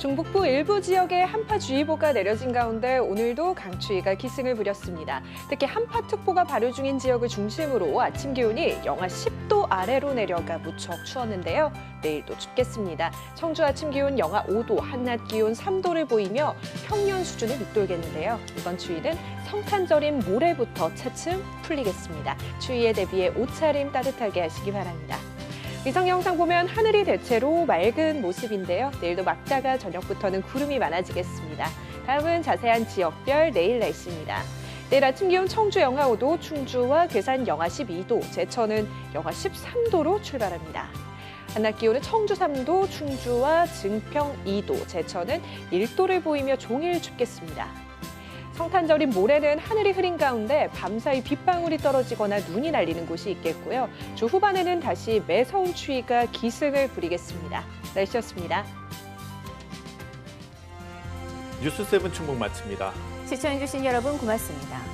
중북부 일부 지역에 한파주의보가 내려진 가운데 오늘도 강추위가 기승을 부렸습니다. 특히 한파특보가 발효 중인 지역을 중심으로 아침 기온이 영하 10도 아래로 내려가 무척 추웠는데요. 내일도 춥겠습니다. 청주 아침 기온 영하 5도, 한낮 기온 3도를 보이며 평년 수준을 밑돌겠는데요. 이번 추위는 성탄절인 모레부터 차츰 풀리겠습니다. 추위에 대비해 옷차림 따뜻하게 하시기 바랍니다. 위성 영상 보면 하늘이 대체로 맑은 모습인데요. 내일도 막다가 저녁부터는 구름이 많아지겠습니다. 다음은 자세한 지역별 내일 날씨입니다. 내일 아침 기온 청주 영하 5도, 충주와 괴산 영하 12도, 제천은 영하 13도로 출발합니다. 한낮 기온은 청주 3도, 충주와 증평 2도, 제천은 1도를 보이며 종일 춥겠습니다. 성탄절인 모레는 하늘이 흐린 가운데 밤사이 빗방울이 떨어지거나 눈이 날리는 곳이 있겠고요. 주 후반에는 다시 매서운 추위가 기승을 부리겠습니다. 날씨였습니다. 뉴스 세븐 충북 마칩니다. 시청해주신 여러분 고맙습니다.